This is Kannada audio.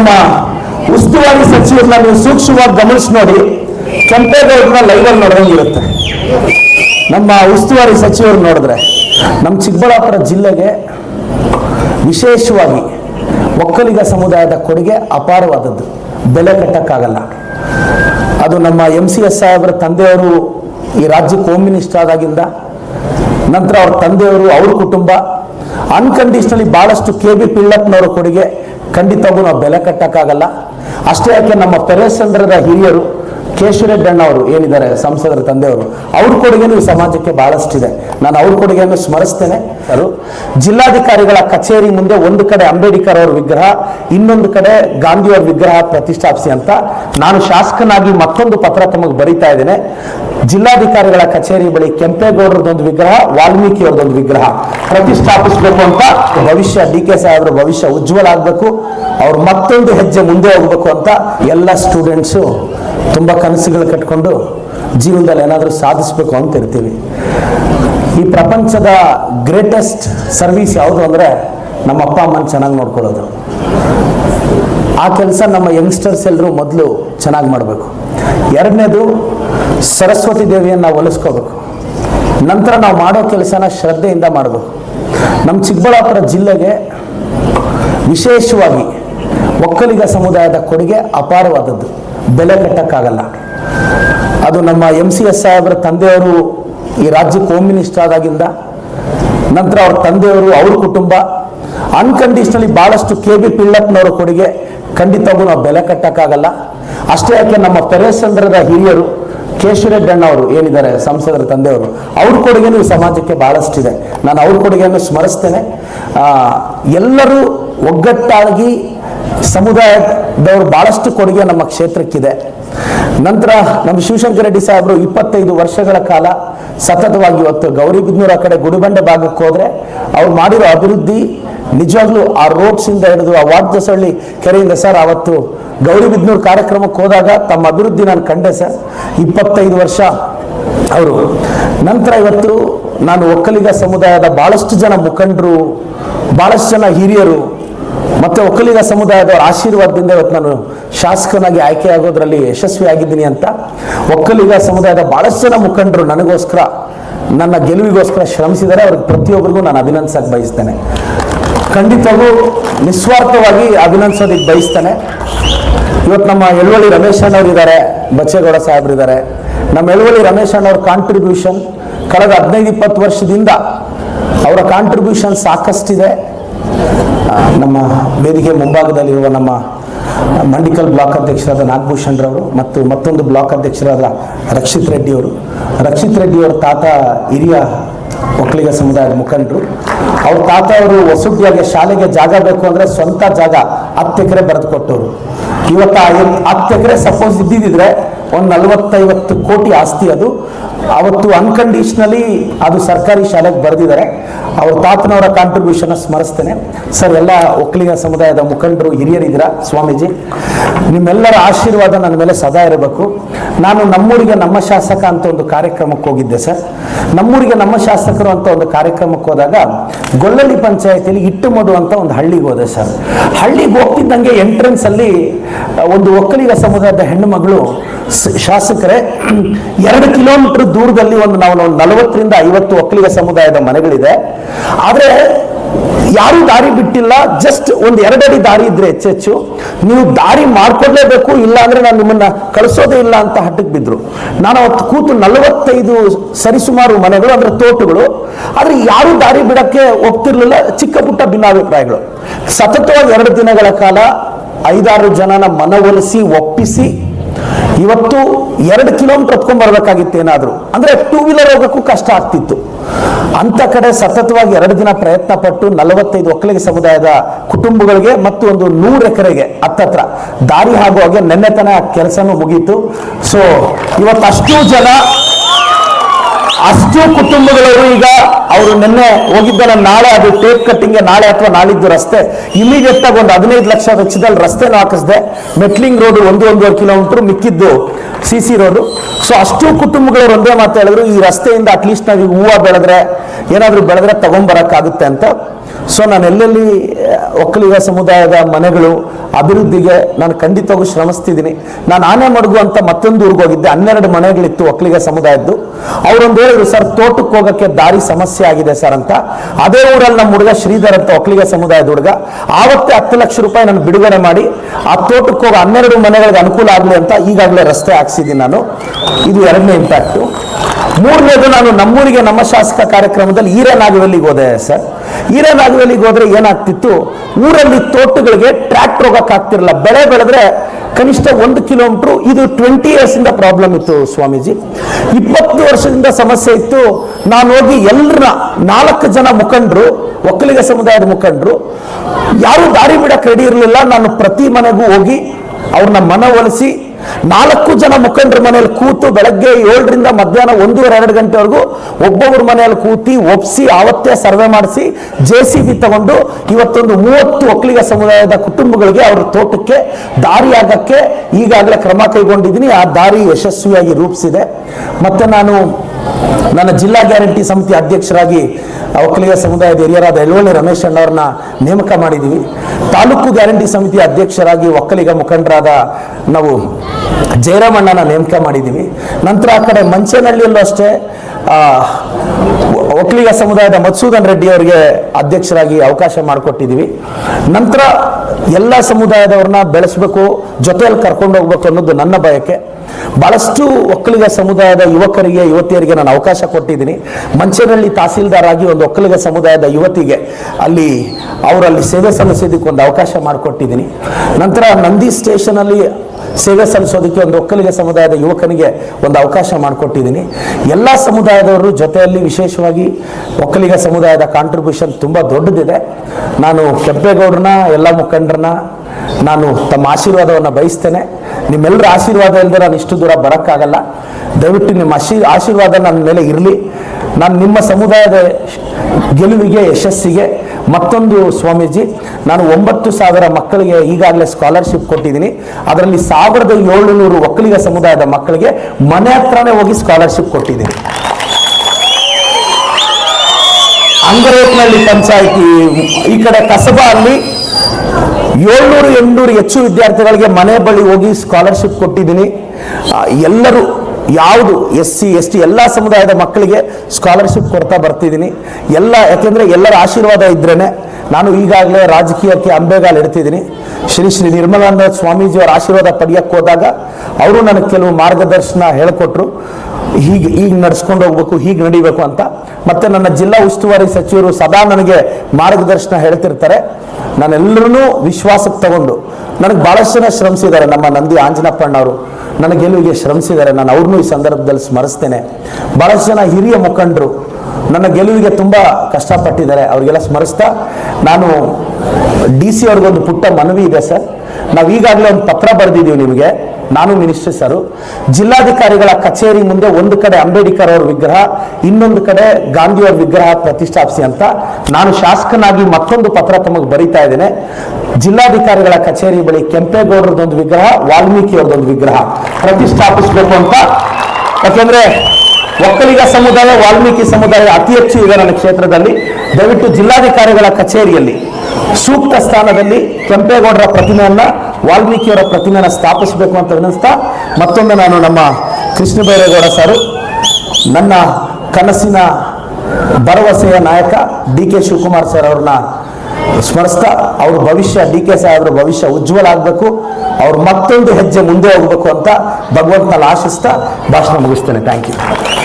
ನಮ್ಮ ಉಸ್ತುವಾರಿ ಸಚಿವರನ್ನ ನೀವು ಸೂಕ್ಷ್ಮವಾಗಿ ಗಮನಿಸಿ ನೋಡಿ, ಕೆಂಪೇಗೌಡರನ್ನ ಲೈವಲ್ಲಿ ನೋಡಿದಂಗಿರುತ್ತೆ ನಮ್ಮ ಉಸ್ತುವಾರಿ ಸಚಿವರು ನೋಡಿದ್ರೆ, ನಮ್ಮ ಚಿಕ್ಕಬಳ್ಳಾಪುರ ಜಿಲ್ಲೆಗೆ ವಿಶೇಷವಾಗಿ ಒಕ್ಕಲಿಗ ಸಮುದಾಯದ ಕೊಡುಗೆ ಅಪಾರವಾದದ್ದು. ಬೆಲೆ ಕಟ್ಟಕ್ಕಾಗಲ್ಲ. ಅದು ನಮ್ಮ ಎಂ ಸಿ ಎಸ್ ಸಾಹೇಬರ ತಂದೆಯವರು ಈ ರಾಜ್ಯಕ್ಕೆ ಹೋಮ್ ಮಿನಿಸ್ಟರ್ ಆದಾಗಿಂದ, ನಂತರ ಅವ್ರ ತಂದೆಯವರು ಅವ್ರ ಕುಟುಂಬ ಅನ್ಕಂಡೀಷನಲಿ ಭಾಳಷ್ಟು ಕೆ ಬಿ ಪಿಳ್ಳಪ್ಪನವರ ಕೊಡುಗೆ ಖಂಡಿತವಾಗೂ ನಾವು ಬೆಲೆ ಕಟ್ಟಕ್ಕಾಗಲ್ಲ. ಅಷ್ಟೇ ಯಾಕೆ ನಮ್ಮ ಪೆರೇಸಂದ್ರದ ಹಿರಿಯರು ಅವರು ಏನಿದ್ದಾರೆ, ಸಂಸದರ ತಂದೆಯವರು, ಅವ್ರ ಕೊಡುಗೆನೂ ಈ ಸಮಾಜಕ್ಕೆ ಬಹಳಷ್ಟಿದೆ. ನಾನು ಅವ್ರ ಕೊಡುಗೆಯನ್ನು ಸ್ಮರಿಸ್ತೇನೆ. ಅವರು ಜಿಲ್ಲಾಧಿಕಾರಿಗಳ ಕಚೇರಿ ಮುಂದೆ ಒಂದು ಕಡೆ ಅಂಬೇಡ್ಕರ್ ಅವರ ವಿಗ್ರಹ, ಇನ್ನೊಂದು ಕಡೆ ಗಾಂಧಿಯವರ ವಿಗ್ರಹ ಪ್ರತಿಷ್ಠಾಪಿಸಿ ಅಂತ ನಾನು ಶಾಸಕನಾಗಿ ಮತ್ತೊಂದು ಪತ್ರ ತಮಗೆ ಬರೀತಾ ಇದ್ದೇನೆ. ಜಿಲ್ಲಾಧಿಕಾರಿಗಳ ಕಚೇರಿ ಬಳಿ ಕೆಂಪೇಗೌಡರದೊಂದು ವಿಗ್ರಹ ವಾಲ್ಮೀಕಿ ಒಂದು ವಿಗ್ರಹ. ಪ್ರತಿಷ್ಠಾಪಿಸಬೇಕು ಅಂತ ಭವಿಷ್ಯ ಡಿ ಕೆ ಸಾಹೇಬ್ರ ಭವಿಷ್ಯ ಉಜ್ವಲ ಆಗಬೇಕು. ಅವ್ರು ಮತ್ತೊಂದು ಹೆಜ್ಜೆ ಮುಂದೆ ಹೋಗ್ಬೇಕು ಅಂತ ಎಲ್ಲ ಸ್ಟೂಡೆಂಟ್ಸು ತುಂಬ ಕನಸುಗಳು ಕಟ್ಕೊಂಡು ಜೀವನದಲ್ಲಿ ಏನಾದರೂ ಸಾಧಿಸಬೇಕು ಅಂತ ಇರ್ತೀವಿ. ಈ ಪ್ರಪಂಚದ ಗ್ರೇಟೆಸ್ಟ್ ಸರ್ವಿಸ್ ಯಾವುದು ಅಂದರೆ ನಮ್ಮ ಅಪ್ಪ, ಅಮ್ಮನ ಚೆನ್ನಾಗಿ ನೋಡ್ಕೊಳ್ಳೋದು. ಆ ಕೆಲಸ ನಮ್ಮ ಯಂಗ್ಸ್ಟರ್ಸ್ ಎಲ್ಲರೂ ಮೊದಲು ಚೆನ್ನಾಗಿ ಮಾಡಬೇಕು. ಎರಡನೇದು ಸರಸ್ವತಿ ದೇವಿಯನ್ನು ಒಲಿಸ್ಕೋಬೇಕು. ನಂತರ ನಾವು ಮಾಡೋ ಕೆಲಸನ ಶ್ರದ್ಧೆಯಿಂದ ಮಾಡಬೇಕು. ನಮ್ಮ ಚಿಕ್ಕಬಳ್ಳಾಪುರ ಜಿಲ್ಲೆಗೆ ವಿಶೇಷವಾಗಿ ಒಕ್ಕಲಿಗ ಸಮುದಾಯದ ಕೊಡುಗೆ ಅಪಾರವಾದದ್ದು. ಬೆಲೆ ಕಟ್ಟಕ್ಕಾಗಲ್ಲ. ಅದು ನಮ್ಮ ಎಂ ಸಿ ಎಸ್ ಸಾಹೇಬರ ತಂದೆಯವರು ಈ ರಾಜ್ಯಕ್ಕೆ ಹೋಮ್ ಮಿನಿಸ್ಟರ್ ಆದಾಗಿಂದ, ನಂತರ ಅವ್ರ ತಂದೆಯವರು ಅವ್ರ ಕುಟುಂಬ ಅನ್ಕಂಡೀಷನಲಿ ಭಾಳಷ್ಟು ಕೆ ಬಿ ಪಿಳ್ಳಪ್ಪನವರ ಕೊಡುಗೆ ಖಂಡಿತವಾಗೂ ನಾವು ಬೆಲೆ ಕಟ್ಟಕ್ಕಾಗಲ್ಲ. ಅಷ್ಟೇ ಯಾಕೆ ನಮ್ಮ ಪೆರೇಸಂದ್ರದ ಹಿರಿಯರು ಅಣ್ಣ ಅವರು ಏನಿದ್ದಾರೆ, ಸಂಸದರ ತಂದೆಯವರು, ಅವ್ರ ಕೊಡುಗೆನೂ ಸಮಾಜಕ್ಕೆ ಬಹಳಷ್ಟಿದೆ. ನಾನು ಅವ್ರ ಕೊಡುಗೆಯನ್ನು ಸ್ಮರಿಸ್ತೇನೆ. ಎಲ್ಲರೂ ಒಗ್ಗಟ್ಟಾಗಿ ಸಮುದಾಯದವರು ಬಹಳಷ್ಟು ಕೊಡುಗೆ ನಮ್ಮ ಕ್ಷೇತ್ರಕ್ಕಿದೆ. ನಂತರ ನಮ್ಮ ಶಿವಶಂಕರ ರೆಡ್ಡಿ ಸಾಹೇಬರು ಇಪ್ಪತ್ತೈದು ವರ್ಷಗಳ ಕಾಲ ಸತತವಾಗಿ ಇವತ್ತು ಗೌರಿಬಿದ್ನೂರ ಕಡೆ ಗುಡಿಬಂಡೆ ಭಾಗಕ್ಕೆ ಹೋದ್ರೆ ಅವ್ರು ಮಾಡಿರೋ ಅಭಿವೃದ್ಧಿ ನಿಜವಾಗ್ಲೂ ಆ ರೋಡ್ಸ್ ಇಂದ ಹಿಡಿದು ಆ ವಾರ್ದಸಳ್ಳಿ ಕೆರೆಯಿಂದ ಸರ್ ಅವತ್ತು ಗೌರಿಬಿದ್ನೂರು ಕಾರ್ಯಕ್ರಮಕ್ಕೆ ಹೋದಾಗ ತಮ್ಮ ಅಭಿವೃದ್ಧಿ ನಾನು ಕಂಡೆ ಸರ್. ಇಪ್ಪತ್ತೈದು ವರ್ಷ ಅವರು. ನಂತರ ಇವತ್ತು ನಾನು ಒಕ್ಕಲಿಗ ಸಮುದಾಯದ ಭಾಳಷ್ಟು ಜನ ಮುಖಂಡರು ಭಾಳಷ್ಟು ಜನ ಹಿರಿಯರು, ಮತ್ತು ಒಕ್ಕಲಿಗ ಸಮುದಾಯದ ಆಶೀರ್ವಾದದಿಂದ ಇವತ್ತು ನಾನು ಶಾಸಕನಾಗಿ ಆಯ್ಕೆ ಆಗೋದ್ರಲ್ಲಿ ಯಶಸ್ವಿ ಆಗಿದ್ದೀನಿ ಅಂತ. ಒಕ್ಕಲಿಗ ಸಮುದಾಯದ ಭಾಳಷ್ಟು ಜನ ಮುಖಂಡರು ನನಗೋಸ್ಕರ, ನನ್ನ ಗೆಲುವಿಗೋಸ್ಕರ ಶ್ರಮಿಸಿದರೆ ಅವ್ರಿಗೆ ಪ್ರತಿಯೊಬ್ಬರಿಗೂ ನಾನು ಅಭಿನಂದಿಸಕ್ಕೆ ಬಯಸ್ತೇನೆ. ಖಂಡಿತವೂ ನಿಸ್ವಾರ್ಥವಾಗಿ ಅಭಿನಂದಿಸೋದಕ್ಕೆ ಬಯಸ್ತೇನೆ. ಇವತ್ತು ನಮ್ಮ ಎಳವಳ್ಳಿ ರಮೇಶ್ ಅಣ್ಣವ್ರು ಇದ್ದಾರೆ, ಬಚ್ಚೇಗೌಡ ಸಾಹೇಬ್ರು ಇದ್ದಾರೆ. ನಮ್ಮ ಎಳವಳ್ಳಿ ರಮೇಶ್ ಅಣ್ಣವ್ರ ಕಾಂಟ್ರಿಬ್ಯೂಷನ್ ಕಳೆದ ಹದಿನೈದು, ಇಪ್ಪತ್ತು ವರ್ಷದಿಂದ ಅವರ ಕಾಂಟ್ರಿಬ್ಯೂಷನ್ ಸಾಕಷ್ಟಿದೆ. ನಮ್ಮ ವೇದಿಕೆ ಮುಂಭಾಗದಲ್ಲಿರುವ ನಮ್ಮ ಮಂಡಿಕಲ್ ಬ್ಲಾಕ್ ಅಧ್ಯಕ್ಷರಾದ ನಾಗಭೂಷಣ್ರವರು ಮತ್ತು ಮತ್ತೊಂದು ಬ್ಲಾಕ್ ಅಧ್ಯಕ್ಷರಾದ ರಕ್ಷಿತ್ ರೆಡ್ಡಿ ಅವರು. ರಕ್ಷಿತ್ ರೆಡ್ಡಿಯವರ ತಾತ ಹಿರಿಯ ಒಕ್ಕಲಿಗ ಸಮುದಾಯದ ಮುಖಂಡರು. ಅವ್ರ ತಾತ ಅವರು ವಸುಟಿಯಾಗೆ ಶಾಲೆಗೆ ಜಾಗ ಬೇಕು ಅಂದರೆ ಸ್ವಂತ ಜಾಗ. ಹತ್ತು ಎಕರೆ ಬರೆದು ಕೊಟ್ಟವರು. ಇವತ್ತು ಹತ್ತು ಎಕರೆ ಸಪೋಸ್ ಇದ್ದಿದ್ರೆ ಒಂದು ನಲವತ್ತೈವತ್ತು ಕೋಟಿ ಆಸ್ತಿ ಅದು. ಅವತ್ತು ಅನ್ಕಂಡೀಷನಲಿ ಅದು ಸರ್ಕಾರಿ ಶಾಲೆಗೆ ಬರೆದಿದ್ದಾರೆ. ಅವ್ರ ತಾತನವರ ಕಾಂಟ್ರಿಬ್ಯೂಷನ್ ಸ್ಮರಿಸ್ತೇನೆ. ಸರ್, ಎಲ್ಲ ಒಕ್ಕಲಿಗ ಸಮುದಾಯದ ಮುಖಂಡರು, ಹಿರಿಯರಿದ್ದೀರಾ ಸ್ವಾಮೀಜಿ? ನಿಮ್ಮೆಲ್ಲರ ಆಶೀರ್ವಾದ ನನ್ನ ಮೇಲೆ ಸದಾ ಇರಬೇಕು. ನಾನು ನಮ್ಮೂರಿಗೆ ನಮ್ಮ ಶಾಸಕ ಅಂತ ಒಂದು ಕಾರ್ಯಕ್ರಮಕ್ಕೆ ಹೋಗಿದ್ದೆ, ಸರ್. ನಮ್ಮೂರಿಗೆ ನಮ್ಮ ಶಾಸಕರು ಅಂತ ಒಂದು ಕಾರ್ಯಕ್ರಮಕ್ಕೆ ಹೋದಾಗ ಗೊಲ್ಲಳ್ಳಿ ಪಂಚಾಯತಿಯಲ್ಲಿ ಇಟ್ಟುಮಡು ಅಂತ ಒಂದು ಹಳ್ಳಿಗೆ ಹೋದೆ, ಸರ್. ಹಳ್ಳಿಗೆ ಹೋಗ್ತಿದ್ದಂಗೆ ಎಂಟ್ರೆನ್ಸ್ ಅಲ್ಲಿ ಒಂದು ಒಕ್ಕಲಿಗ ಸಮುದಾಯದ ಹೆಣ್ಣು ಮಗಳು ಶಾಸಕರೇ, ಎರಡು ಕಿಲೋಮೀಟರ್ ದೂರದಲ್ಲಿ ಒಂದು ನಾವು ನಲವತ್ತರಿಂದ ಐವತ್ತು ಒಕ್ಕಲಿಗ ಸಮುದಾಯದ ಮನೆಗಳಿದೆ. ಆದ್ರೆ ಯಾರು ದಾರಿ ಬಿಟ್ಟಿಲ್ಲ ಜಸ್ಟ್ ಒಂದು ಎರಡಡಿ ದಾರಿ ಇದ್ರೆ ಹೆಚ್ಚೆಚ್ಚು ನೀವು ದಾರಿ ಮಾಡ್ಕೊಡ್ಲೇಬೇಕು ಇಲ್ಲ ಅಂದ್ರೆ ನಾನು ನಿಮ್ಮನ್ನ ಕಳಿಸೋದೇ ಇಲ್ಲ ಅಂತ ಹಟ್ಟಕ್ಕೆ ಬಿದ್ರು. ನಾನು ಅವತ್ತು ಕೂತು ನಲವತ್ತೈದು ಸರಿಸುಮಾರು ಮನೆಗಳು, ಅಂದ್ರೆ ತೋಟಗಳು. ಆದ್ರೆ ಯಾರು ದಾರಿ ಬಿಡಕ್ಕೆ ಒಪ್ತಿರ್ಲಿಲ್ಲ, ಚಿಕ್ಕ ಪುಟ್ಟ ಭಿನ್ನಾಭಿಪ್ರಾಯಗಳು. ಸತತವಾಗಿ ಎರಡು ದಿನಗಳ ಕಾಲ ಐದಾರು ಜನನ ಮನವೊಲಿಸಿ, ಒಪ್ಪಿಸಿ ಇವತ್ತು ಎರಡು ಕಿಲೋಮೀಟರ್ ಹತ್ಕೊಂಡ್ ಬರ್ಬೇಕಾಗಿತ್ತು ಏನಾದ್ರು. ಅಂದ್ರೆ ಟೂ ವೀಲರ್ ಹೋಗಕ್ಕೂ ಕಷ್ಟ ಆಗ್ತಿತ್ತು. ಅಂತ ಕಡೆ ಸತತವಾಗಿ ಎರಡು ದಿನ ಪ್ರಯತ್ನ ಪಟ್ಟು ನಲವತ್ತೈದು ಒಕ್ಕಲಿಗ ಸಮುದಾಯದ ಕುಟುಂಬಗಳಿಗೆ ಮತ್ತು ಒಂದು ನೂರು ಎಕರೆಗೆ ಹತ್ತತ್ರ. ದಾರಿ ಆಗುವಾಗೆ ನೆನ್ನೆ ತನ ಕೆಲಸನೂ ಮುಗೀತು. ಸೊ ಇವತ್ತು ಅಷ್ಟು ಜನ ಅಷ್ಟು ಕುಟುಂಬಗಳವರು ಈಗ ಅವರು ನಿನ್ನೆ ಹೋಗಿದ್ದಲ್ಲ ನಾಳೆ ಅದು ಟೇಪ್ ಕಟ್ಟಿಂಗ್ ನಾಳೆ ಅಥವಾ ನಾಳಿದ್ದು ರಸ್ತೆ. ಇಮಿಡಿಯೇಟ್ ಆಗಿ ಒಂದು ಹದಿನೈದು ಲಕ್ಷ ವೆಚ್ಚದಲ್ಲಿ ರಸ್ತೆನೂ ಹಾಕಿಸ್ದೆ. ಮೆಟ್ಲಿಂಗ್ ರೋಡ್ ಒಂದು ಒಂದೂವರೆ ಕಿಲೋಮೀಟರ್ ಮಿಕ್ಕಿದ್ದು ಸಿ ಸಿ ರೋಡು. ಸೊ ಅಷ್ಟು ಕುಟುಂಬಗಳವರು ಒಂದೇ ಮಾತು ಹೇಳಿದ್ರು, ಈ ರಸ್ತೆಯಿಂದ ಅಟ್ಲೀಸ್ಟ್ ನಾವು ಹೂವು ಬೆಳೆದ್ರೆ, ಏನಾದರೂ ಬೆಳೆದ್ರೆ ತಗೊಂಬರಕ್ಕಾಗುತ್ತೆ ಅಂತ ಸೊ ನಾನು ಎಲ್ಲೆಲ್ಲಿ ಒಕ್ಕಲಿಗ ಸಮುದಾಯದ ಮನೆಗಳು ಅಭಿವೃದ್ಧಿಗೆ ನಾನು ಖಂಡಿತವಾಗೂ ಶ್ರಮಿಸ್ತಿದ್ದೀನಿ. ನಾನು ಆನೆ ಮಡಗು ಅಂತ ಮತ್ತೊಂದು ಊರಿಗೆ ಹೋಗಿದ್ದೆ. ಹನ್ನೆರಡು ಮನೆಗಳಿತ್ತು ಒಕ್ಕಲಿಗ ಸಮುದಾಯದ್ದು. ಅವರೊಂದು ಹೇಳಿದ್ರು ಸರ್, ತೋಟಕ್ಕೆ ಹೋಗೋಕ್ಕೆ ದಾರಿ ಸಮಸ್ಯೆ ಆಗಿದೆ ಸರ್ ಅಂತ. ಅದೇ ಊರಲ್ಲಿ ನಮ್ಮ ಹುಡುಗ ಶ್ರೀಧರ್ ಅಂತ ಒಕ್ಕಲಿಗ ಸಮುದಾಯದ ಹುಡುಗ. ಆವತ್ತೇ ಹತ್ತು ಲಕ್ಷ ರೂಪಾಯಿ ನಾನು ಬಿಡುಗಡೆ ಮಾಡಿ, ಆ ತೋಟಕ್ಕೆ ಹೋಗಿ ಹನ್ನೆರಡು ಮನೆಗಳಿಗೆ ಅನುಕೂಲ ಆಗಲಿ ಅಂತ ಈಗಾಗಲೇ ರಸ್ತೆ ಹಾಕ್ಸಿದ್ದೀನಿ ನಾನು. ಇದು ಎರಡನೇ ಇಂಪ್ಯಾಕ್ಟು ಮೂರನೇದು ನಾನು ನಮ್ಮೂರಿಗೆ ನಮ್ಮ ಶಾಸಕ ಕಾರ್ಯಕ್ರಮದಲ್ಲಿ ಈರನಾಗವೆಲ್ಲಿಗೆ ಹೋದೆ ಸರ್. ಈರನಾಗವೆಲ್ಲಿಗೆ ಹೋದ್ರೆ ಏನಾಗ್ತಿತ್ತು? ಊರಲ್ಲಿ ತೋಟಗಳಿಗೆ ಟ್ರ್ಯಾಕ್ಟರ್ ಹೋಗಕ್ ಆಗ್ತಿರಲ್ಲ ಬೆಳೆ ಬೆಳೆದ್ರೆ ಕನಿಷ್ಠ ಒಂದು ಕಿಲೋಮೀಟರ್, ಇದು ಟ್ವೆಂಟಿ ಇಯರ್ಸ್ ಇಂದ ಪ್ರಾಬ್ಲಮ್ ಇತ್ತು ಸ್ವಾಮೀಜಿ. ಇಪ್ಪತ್ತು ವರ್ಷದಿಂದ ಸಮಸ್ಯೆ ಇತ್ತು. ನಾನು ಹೋಗಿ ಎಲ್ಲರ ನಾಲ್ಕು ಜನ ಮುಖಂಡರು, ಒಕ್ಕಲಿಗ ಸಮುದಾಯದ ಮುಖಂಡರು, ಯಾರು ದಾರಿ ಬಿಡಕ್ಕೆ ರೆಡಿ ಇರಲಿಲ್ಲ. ನಾನು ಪ್ರತಿ ಮನೆಗೂ ಹೋಗಿ ಅವ್ರನ್ನ ಮನವೊಲಿಸಿ ನಾಲ್ಕು ಜನ ಮುಖಂಡರ ಮನೆಯಲ್ಲಿ ಕೂತು ಬೆಳಗ್ಗೆ ಏಳರಿಂದ ಮಧ್ಯಾಹ್ನ ಒಂದೂವರೆ ಎರಡು ಗಂಟೆವರೆಗೂ ಒಬ್ಬೊಬ್ಬರ ಮನೆಯಲ್ಲಿ ಕೂತಿ ಒಪ್ಸಿ, ಆವತ್ತೇ ಸರ್ವೆ ಮಾಡಿಸಿ, ಜೆ ಸಿ ಬಿ ತಗೊಂಡು ಇವತ್ತೊಂದು ಮೂವತ್ತು ಒಕ್ಕಲಿಗ ಸಮುದಾಯದ ಕುಟುಂಬಗಳಿಗೆ ಅವರ ತೋಟಕ್ಕೆ, ದಾರಿ ಆಗಕ್ಕೆ ಈಗಾಗಲೇ ಕ್ರಮ ಕೈಗೊಂಡಿದ್ದೀನಿ. ಆ ದಾರಿ ಯಶಸ್ವಿಯಾಗಿ ರೂಪಿಸಿದೆ. ಮತ್ತೆ ನಾನು ನನ್ನ ಜಿಲ್ಲಾ ಗ್ಯಾರಂಟಿ ಸಮಿತಿ ಅಧ್ಯಕ್ಷರಾಗಿ ಒಕ್ಕಲಿಗ ಸಮುದಾಯದ ಹಿರಿಯರಾದ ಎಲ್ವಳ್ಳಿ ರಮೇಶ್ ಅಣ್ಣವ್ರನ್ನ ನೇಮಕ ಮಾಡಿದ್ದೀವಿ ತಾಲೂಕು ಗ್ಯಾರಂಟಿ ಸಮಿತಿ ಅಧ್ಯಕ್ಷರಾಗಿ ಒಕ್ಕಲಿಗ ಮುಖಂಡರಾದ ನಾವು ಜಯರಾಮಣ್ಣನ ನೇಮಕ ಮಾಡಿದ್ದೀವಿ ನಂತರ ಆ ಕಡೆ ಮಂಚೇನಹಳ್ಳಿಯಲ್ಲೂ ಅಷ್ಟೇ ಒಕ್ಕಲಿಗ ಸಮುದಾಯದ ಮಧುಸೂದನ್ ರೆಡ್ಡಿ ಅವರಿಗೆ ಅಧ್ಯಕ್ಷರಾಗಿ ಅವಕಾಶ ಮಾಡಿಕೊಟ್ಟಿದ್ದೀವಿ ನಂತರ ಎಲ್ಲ ಸಮುದಾಯದವ್ರನ್ನ ಬೆಳೆಸಬೇಕು, ಜೊತೆಯಲ್ಲಿ ಕರ್ಕೊಂಡು ಹೋಗ್ಬೇಕು ಅನ್ನೋದು ನನ್ನ ಬಯಕೆ. ಬಹಳಷ್ಟು ಒಕ್ಕಲಿಗ ಸಮುದಾಯದ ಯುವಕರಿಗೆ, ಯುವತಿಯರಿಗೆ ನಾನು ಅವಕಾಶ ಕೊಟ್ಟಿದ್ದೀನಿ. ಮಂಚೇನಹಳ್ಳಿ ತಹಸೀಲ್ದಾರ್ ಆಗಿ ಒಂದು ಒಕ್ಕಲಿಗ ಸಮುದಾಯದ ಯುವತಿಗೆ ಅಲ್ಲಿ ಅವರಲ್ಲಿ ಸೇವೆ ಸಲ್ಲಿಸೋದಕ್ಕೆ ಒಂದು ಅವಕಾಶ ಮಾಡಿಕೊಟ್ಟಿದ್ದೀನಿ. ನಂತರ ನಂದಿ ಸ್ಟೇಷನಲ್ಲಿ ಸೇವೆ ಸಲ್ಲಿಸೋದಕ್ಕೆ ಒಂದು ಒಕ್ಕಲಿಗ ಸಮುದಾಯದ ಯುವಕನಿಗೆ ಒಂದು ಅವಕಾಶ ಮಾಡಿಕೊಟ್ಟಿದ್ದೀನಿ. ಎಲ್ಲ ಸಮುದಾಯದವರು ಜೊತೆಯಲ್ಲಿ ವಿಶೇಷವಾಗಿ ಒಕ್ಕಲಿಗ ಸಮುದಾಯದ ಕಾಂಟ್ರಿಬ್ಯೂಷನ್ ತುಂಬ ದೊಡ್ಡದಿದೆ. ನಾನು ಕೆಂಪೇಗೌಡ್ರನ್ನ, ಎಲ್ಲ ಮುಖಂಡರನ್ನ, ನಾನು ತಮ್ಮ ಆಶೀರ್ವಾದವನ್ನು ಬಯಸ್ತೇನೆ. ನಿಮ್ಮೆಲ್ಲರ ಆಶೀರ್ವಾದ ಇಲ್ಲದೆ ನಾನು ಇಷ್ಟು ದೂರ ಬರೋಕ್ಕಾಗಲ್ಲ. ದಯವಿಟ್ಟು ನಿಮ್ಮ ಆಶೀ, ಆಶೀರ್ವಾದ ನನ್ನ ಮೇಲೆ ಇರಲಿ. ನಾನು ನಿಮ್ಮ ಸಮುದಾಯದ ಗೆಲುವಿಗೆ, ಯಶಸ್ಸಿಗೆ ಮತ್ತೊಂದು ಸ್ವಾಮೀಜಿ, ನಾನು ಒಂಬತ್ತು ಸಾವಿರ ಮಕ್ಕಳಿಗೆ ಈಗಾಗಲೇ ಸ್ಕಾಲರ್ಶಿಪ್ ಕೊಟ್ಟಿದ್ದೀನಿ. ಅದರಲ್ಲಿ ಸಾವಿರದ ಏಳುನೂರು ಒಕ್ಕಲಿಗ ಸಮುದಾಯದ ಮಕ್ಕಳಿಗೆ ಮನೆ ಹತ್ರನೇ ಹೋಗಿ ಸ್ಕಾಲರ್ಶಿಪ್ ಕೊಟ್ಟಿದ್ದೀನಿ. ಅಂಗರೇಟ್ನಲ್ಲಿ ಪಂಚಾಯಿತಿ, ಈ ಕಡೆ ಕಸಬಾ ಅಲ್ಲಿ ಏಳ್ನೂರು ಎಂಟುನೂರು ಹೆಚ್ಚು ವಿದ್ಯಾರ್ಥಿಗಳಿಗೆ ಮನೆ ಬಳಿ ಹೋಗಿ ಸ್ಕಾಲರ್ಶಿಪ್ ಕೊಟ್ಟಿದ್ದೀನಿ. ಎಲ್ಲರೂ ಯಾವುದು ಎಸ್ ಸಿ, ಎಸ್ ಟಿ ಎಲ್ಲ ಸಮುದಾಯದ ಮಕ್ಕಳಿಗೆ ಸ್ಕಾಲರ್ಶಿಪ್ ಕೊಡ್ತಾ ಬರ್ತಿದ್ದೀನಿ. ಎಲ್ಲ, ಯಾಕೆಂದರೆ ಎಲ್ಲರ ಆಶೀರ್ವಾದ ಇದ್ರೇ ನಾನು ಈಗಾಗಲೇ ರಾಜಕೀಯಕ್ಕೆ ಅಂಬೆಗಾಲು ಇಡ್ತಿದ್ದೀನಿ. ಶ್ರೀ ಶ್ರೀ ನಿರ್ಮಲಾನಂದ ಸ್ವಾಮೀಜಿಯವರ ಆಶೀರ್ವಾದ ಪಡೆಯಕ್ಕೆ ಹೋದಾಗ ಅವರು ನನಗೆ ಕೆಲವು ಮಾರ್ಗದರ್ಶನ ಹೇಳಿಕೊಟ್ರು. ಹೀಗೆ ಈಗ ನಡೆಸ್ಕೊಂಡು ಹೋಗ್ಬೇಕು, ಹೀಗೆ ನಡಿಬೇಕು ಅಂತ. ಮತ್ತೆ ನನ್ನ ಜಿಲ್ಲಾ ಉಸ್ತುವಾರಿ ಸಚಿವರು ಸದಾ ನನಗೆ ಮಾರ್ಗದರ್ಶನ ಹೇಳ್ತಿರ್ತಾರೆ. ನಾನೆಲ್ಲರೂ ವಿಶ್ವಾಸಕ್ಕೆ ತಗೊಂಡು ನನಗೆ ಭಾಳಷ್ಟು ಜನ ಶ್ರಮಿಸಿದ್ದಾರೆ ನಮ್ಮ ನಂದಿ ಆಂಜನಪ್ಪಣ್ಣವರು. ನನ್ನ ಗೆಲುವಿಗೆ ಶ್ರಮಿಸಿದ್ದಾರೆ? ನಾನು ಅವ್ರನ್ನೂ ಈ ಸಂದರ್ಭದಲ್ಲಿ ಸ್ಮರಿಸ್ತೇನೆ. ಬಹಳಷ್ಟು ಜನ ಹಿರಿಯ ಮುಖಂಡರು ನನ್ನ ಗೆಲುವಿಗೆ ತುಂಬ ಕಷ್ಟಪಟ್ಟಿದ್ದಾರೆ. ಅವರಿಗೆಲ್ಲ ಸ್ಮರಿಸ್ತಾ ನಾನು ಡಿ ಸಿ ಅವ್ರಿಗೊಂದು ಪುಟ್ಟ ಮನವಿ ಇದೆ ಸರ್. ನಾವು ಈಗಾಗಲೇ ಒಂದು ಪತ್ರ ಬರೆದಿದ್ದೀವಿ ನಿಮಗೆ. ನಾನು ಮಿನಿಸ್ಟರ್ ಸರ್. ಜಿಲ್ಲಾಧಿಕಾರಿಗಳ ಕಚೇರಿ ಮುಂದೆ ಒಂದು ಕಡೆ ಅಂಬೇಡ್ಕರ್ ಅವರ ವಿಗ್ರಹ, ಇನ್ನೊಂದು ಕಡೆ ಗಾಂಧಿ ವಿಗ್ರಹ ಪ್ರತಿಷ್ಠಾಪಿಸಿ ಅಂತ ನಾನು ಶಾಸಕನಾಗಿ ಮತ್ತೊಂದು ಪತ್ರ ತಮಗೆ ಬರೀತಾ ಇದ್ದೇನೆ. ಜಿಲ್ಲಾಧಿಕಾರಿಗಳ ಕಚೇರಿ ಬಳಿ ಕೆಂಪೇಗೌಡರದೊಂದು ವಿಗ್ರಹ ವಾಲ್ಮೀಕಿ ಅವ್ರದೊಂದು ವಿಗ್ರಹ ಪ್ರತಿಷ್ಠಾಪಿಸಬೇಕು ಅಂತ. ಯಾಕೆಂದ್ರೆ ಒಕ್ಕಲಿಗ ಸಮುದಾಯ, ವಾಲ್ಮೀಕಿ ಸಮುದಾಯ ಅತಿ ಹೆಚ್ಚು ಇದೆ ನನ್ನ ಕ್ಷೇತ್ರದಲ್ಲಿ, ದಯವಿಟ್ಟು ಜಿಲ್ಲಾಧಿಕಾರಿಗಳ ಕಚೇರಿಯಲ್ಲಿ, ಸೂಕ್ತ ಸ್ಥಾನದಲ್ಲಿ ಕೆಂಪೇಗೌಡರ ಪ್ರತಿಮೆಯನ್ನ, ವಾಲ್ಮೀಕಿಯವರ ಪ್ರತಿಮೆಯನ್ನು ಸ್ಥಾಪಿಸಬೇಕು ಅಂತ ವಿನಿಸ್ತಾ ಮತ್ತೊಮ್ಮೆ ನಾನು ನಮ್ಮ ಕೃಷ್ಣ ಬೈರೇಗೌಡ ಸರು, ನನ್ನ ಕನಸಿನ ಭರವಸೆಯ ನಾಯಕ ಡಿ ಕೆ ಶಿವಕುಮಾರ್ ಸರ್ ಅವ್ರನ್ನ ಸ್ಮರಿಸ್ತಾ ಅವ್ರ ಭವಿಷ್ಯ ಡಿ ಕೆ ಸಾಹೇಬ್ರ ಭವಿಷ್ಯ ಉಜ್ವಲ ಆಗಬೇಕು, ಅವ್ರು ಮತ್ತೊಂದು ಹೆಜ್ಜೆ ಮುಂದೆ ಹೋಗಬೇಕು ಅಂತ ಭಗವಂತನಲ್ಲಿ ಆಶಿಸ್ತಾ ಭಾಷಣ ಮುಗಿಸ್ತೇನೆ. Thank you